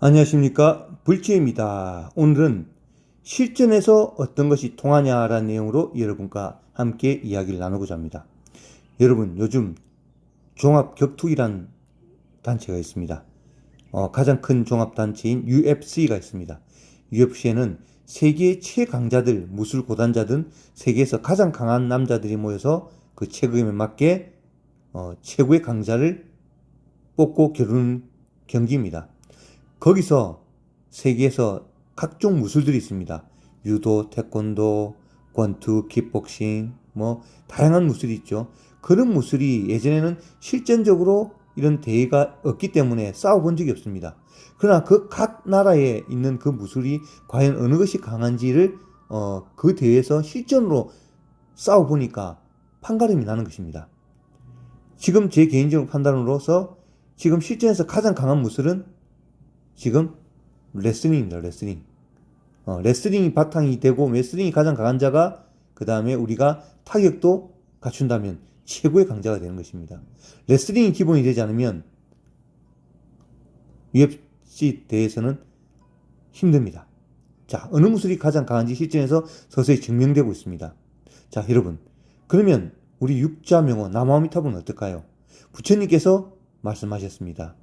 안녕하십니까 불치입니다. 오늘은 실전에서 어떤 것이 통하냐라는 내용으로 여러분과 함께 이야기를 나누고자 합니다. 여러분 요즘 종합격투기란 단체가 있습니다. 어, 가장 큰 종합단체인 UFC가 있습니다. UFC에는 세계 최강자들, 무술 고단자든 세계에서 가장 강한 남자들이 모여서 그 체급에 맞게 어, 최고의 강자를 뽑고 겨루는 경기입니다. 거기서 세계에서 각종 무술들이 있습니다. 유도, 태권도, 권투, 킥복싱, 뭐 다양한 무술이 있죠. 그런 무술이 예전에는 실전적으로 이런 대회가 없기 때문에 싸워본 적이 없습니다. 그러나 그 각 나라에 있는 그 무술이 과연 어느 것이 강한지를 어, 그 대회에서 실전으로 싸워보니까 판가름이 나는 것입니다. 지금 제 개인적인 판단으로서 지금 실전에서 가장 강한 무술은 지금 레슬링입니다. 레슬링. 어, 레슬링이 바탕이 되고 레슬링이 가장 강한 자가 그 다음에 우리가 타격도 갖춘다면 최고의 강자가 되는 것입니다. 레슬링이 기본이 되지 않으면 UFC 대회에서는 힘듭니다. 자, 어느 무술이 가장 강한지 실전에서 서서히 증명되고 있습니다. 자, 여러분. 그러면 우리 육자명호 남아미탑은 어떨까요? 부처님께서 말씀하셨습니다.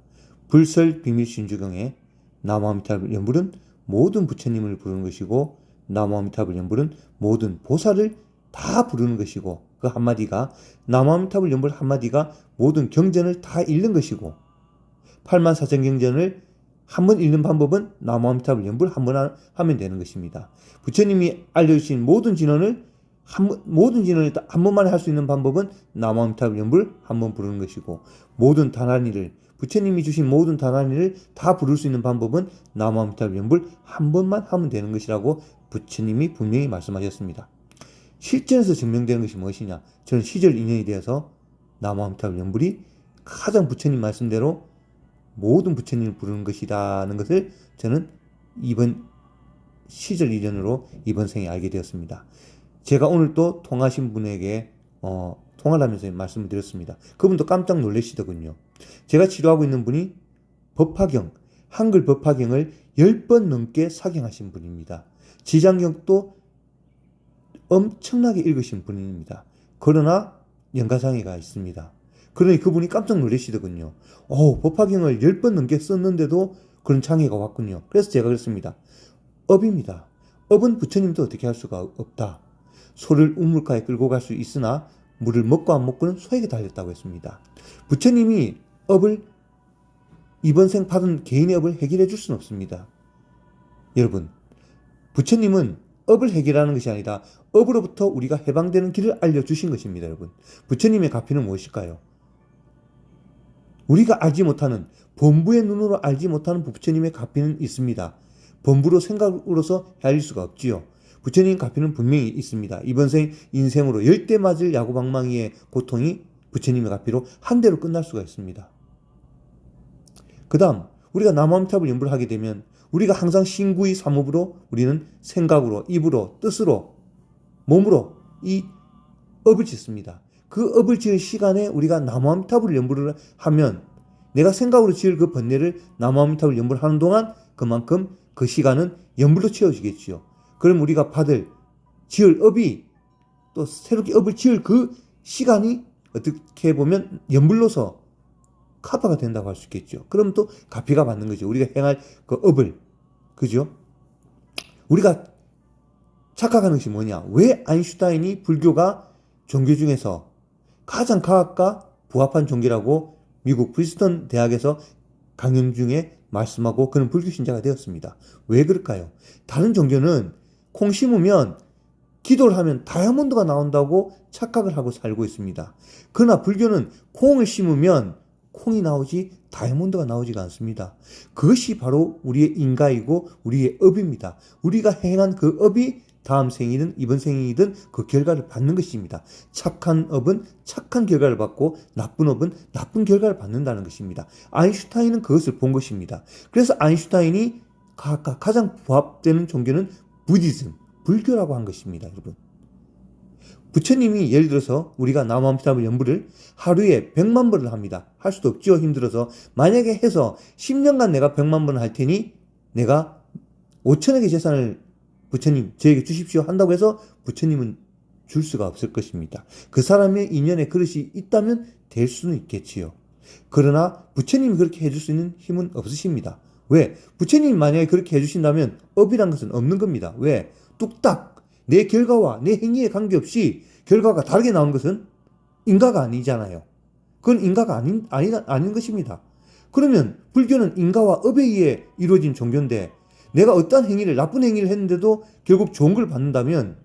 불설 비밀 신주경에 나무아미탑을 연불은 모든 부처님을 부르는 것이고 나무아미탑을 연불은 모든 보살을 다 부르는 것이고 그 한마디가 나무아미탑을 연불 한마디가 모든 경전을 다 읽는 것이고 8만 사천 경전을 한 번 읽는 방법은 나무아미탑을 연불 한 번 하면 되는 것입니다. 부처님이 알려주신 모든 진언을 한 번, 모든 진언을 한 번만에 할수 있는 방법은 나무아미탑을 연불 한 번 부르는 것이고 모든 단한이를 부처님이 주신 모든 단한이를 다 부를 수 있는 방법은 나무아미탑 연불 한 번만 하면 되는 것이라고 부처님이 분명히 말씀하셨습니다. 실전에서 증명되는 것이 무엇이냐? 저는 시절 인연이 되어서 나무아미탑 연불이 가장 부처님 말씀대로 모든 부처님을 부르는 것이라는 것을 저는 이번 시절 이전으로 이번 생에 알게 되었습니다. 제가 오늘 또 통하신 분에게 어, 통화를 하면서 말씀을 드렸습니다. 그분도 깜짝 놀라시더군요. 제가 치료하고 있는 분이 법화경, 한글 법화경을 10번 넘게 사경하신 분입니다. 지장경도 엄청나게 읽으신 분입니다. 그러나 연가장애가 있습니다. 그러니 그분이 깜짝 놀라시더군요. 오, 법화경을 10번 넘게 썼는데도 그런 장애가 왔군요. 그래서 제가 그랬습니다. 업입니다. 업은 부처님도 어떻게 할 수가 없다. 소를 우물가에 끌고 갈 수 있으나 물을 먹고 안 먹고는 소에게 달렸다고 했습니다. 부처님이 업을 이번 생 받은 개인의 업을 해결해 줄 수는 없습니다. 여러분, 부처님은 업을 해결하는 것이 아니라 업으로부터 우리가 해방되는 길을 알려주신 것입니다, 여러분. 부처님의 가피는 무엇일까요? 우리가 알지 못하는 본부의 눈으로 알지 못하는 부처님의 가피는 있습니다. 본부로 생각으로서 헤아릴 수가 없지요. 부처님 가피는 분명히 있습니다. 이번 생 인생으로 열대 맞을 야구방망이의 고통이 부처님의 가피로 한 대로 끝날 수가 있습니다. 그 다음 우리가 남암탑을 연불 하게 되면 우리가 항상 신구의 삼업으로 우리는 생각으로 입으로 뜻으로 몸으로 이 업을 짓습니다. 그 업을 지을 시간에 우리가 나무암탑을 연불을 하면 내가 생각으로 지을 그 번뇌를 나무암탑을 연불하는 동안 그만큼 그 시간은 연불로 채워지겠지요. 그럼 우리가 받을 지을 업이 또 새롭게 업을 지을 그 시간이 어떻게 보면 연불로서 카바가 된다고 할 수 있겠죠. 그럼 또 가피가 받는 거죠. 우리가 행할 그 업을. 그죠? 우리가 착각하는 것이 뭐냐? 왜 아인슈타인이 불교가 종교 중에서 가장 과학과 부합한 종교라고 미국 프리스턴 대학에서 강연 중에 말씀하고 그는 불교 신자가 되었습니다. 왜 그럴까요? 다른 종교는 콩 심으면 기도를 하면 다이아몬드가 나온다고 착각을 하고 살고 있습니다. 그러나 불교는 콩을 심으면 콩이 나오지 다이아몬드가 나오지가 않습니다. 그것이 바로 우리의 인가이고 우리의 업입니다. 우리가 행한 그 업이 다음 생이든 이번 생이든 그 결과를 받는 것입니다. 착한 업은 착한 결과를 받고 나쁜 업은 나쁜 결과를 받는다는 것입니다. 아인슈타인은 그것을 본 것입니다. 그래서 아인슈타인이 가장 부합되는 종교는 부디즘, 불교라고 한 것입니다, 여러분. 부처님이 예를 들어서 우리가 나무아미타불 연부를 하루에 100만 번을 합니다. 할 수도 없죠. 힘들어서. 만약에 해서 10년간 내가 100만 번을 할 테니 내가 5천억의 재산을 부처님 저에게 주십시오 한다고 해서 부처님은 줄 수가 없을 것입니다. 그 사람의 인연의 그릇이 있다면 될 수는 있겠지요. 그러나 부처님이 그렇게 해줄 수 있는 힘은 없으십니다. 왜? 부처님이 만약에 그렇게 해주신다면 업이란 것은 없는 겁니다. 왜? 뚝딱 내 결과와 내 행위에 관계없이 결과가 다르게 나온 것은 인가가 아니잖아요. 그건 인가가 아닌, 아니, 아닌 것입니다. 그러면 불교는 인가와 업에 의해 이루어진 종교인데 내가 어떠한 행위를 나쁜 행위를 했는데도 결국 좋은 걸 받는다면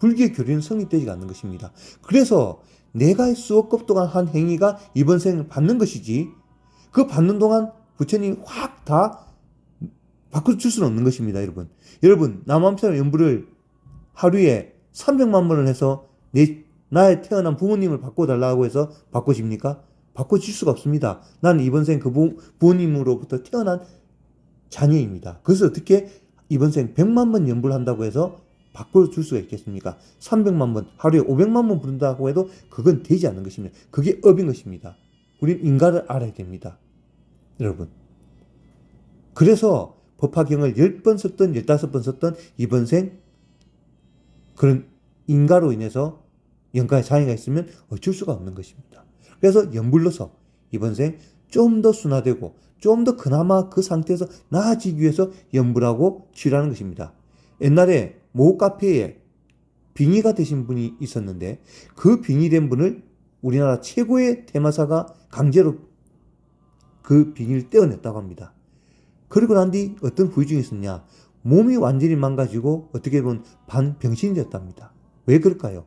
불교의 교리는 성립되지 않는 것입니다. 그래서 내가 수억 급 동안 한 행위가 이번 생을 받는 것이지 그 받는 동안 부처님이 확 다 바꿔줄 수는 없는 것입니다, 여러분. 여러분, 남암사 연부를 하루에 300만 번을 해서 내, 나의 태어난 부모님을 바꿔달라고 해서 바꿔집니까? 바꿔줄 수가 없습니다. 나는 이번 생 그 부모님으로부터 태어난 자녀입니다. 그래서 어떻게 이번 생 100만 번 연부를 한다고 해서 바꿔줄 수가 있겠습니까? 300만 번, 하루에 500만 번 부른다고 해도 그건 되지 않는 것입니다. 그게 업인 것입니다. 우린 인가를 알아야 됩니다. 여러분. 그래서 법화경을 10번 썼던 15번 썼던 이번 생 그런 인가로 인해서 영가에 장애가 있으면 어쩔 수가 없는 것입니다. 그래서 연불러서 이번 생 좀 더 순화되고 좀 더 그나마 그 상태에서 나아지기 위해서 연불하고 치료하는 것입니다. 옛날에 모 카페에 빙의가 되신 분이 있었는데 그 빙의된 분을 우리나라 최고의 대마사가 강제로 그 빙의를 떼어냈다고 합니다. 그리고 난 뒤 어떤 후유증이 있었냐? 몸이 완전히 망가지고 어떻게 보면 반병신이 됐답니다. 왜 그럴까요?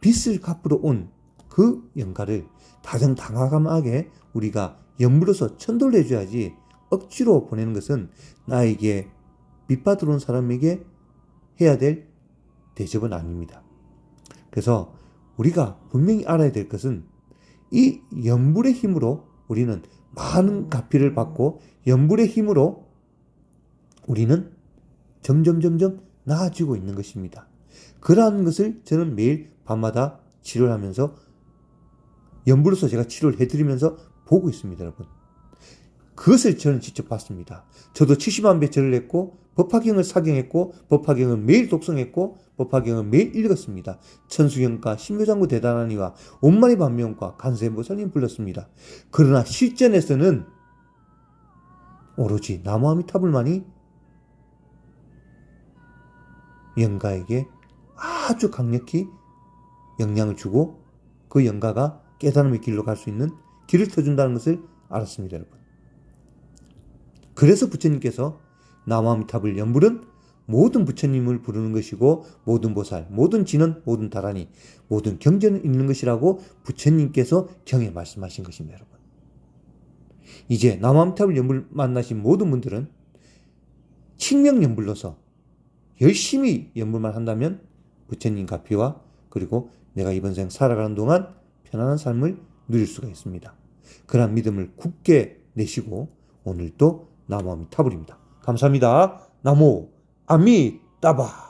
빚을 갚으러 온그 영가를 다정다감하게 우리가 연물어서 천도를 해줘야지 억지로 보내는 것은 나에게 빚 받으러 온 사람에게 해야 될 대접은 아닙니다. 그래서 우리가 분명히 알아야 될 것은 이 연불의 힘으로 우리는 많은 가피를 받고 연불의 힘으로 우리는 점점 점점 나아지고 있는 것입니다. 그러한 것을 저는 매일 밤마다 치료를 하면서 연불로서 제가 치료를 해드리면서 보고 있습니다, 여러분. 그것을 저는 직접 봤습니다. 저도 70만 배 절을 했고 법화경을 사경했고 법화경을 매일 독송했고 법화경을 매일 읽었습니다. 천수경과 신묘장구 대단하니와 온마리 반명과 간세보살님 불렀습니다. 그러나 실전에서는 오로지 나무아미타불만이 영가에게 아주 강력히 영향을 주고 그 영가가 깨달음의 길로 갈 수 있는 길을 터준다는 것을 알았습니다, 여러분. 그래서 부처님께서 나무아미탑을 연불은 모든 부처님을 부르는 것이고 모든 보살, 모든 진원, 모든 다라니, 모든 경전을 읽는 것이라고 부처님께서 경에 말씀하신 것입니다, 여러분. 이제 나무아미탑을 연불 만나신 모든 분들은 칭명 연불로서 열심히 연불만 한다면 부처님 가피와 그리고 내가 이번 생 살아가는 동안 편안한 삶을 누릴 수가 있습니다. 그런 믿음을 굳게 내시고 오늘도 나무 아미타불입니다. 감사합니다. 나무 아미따바.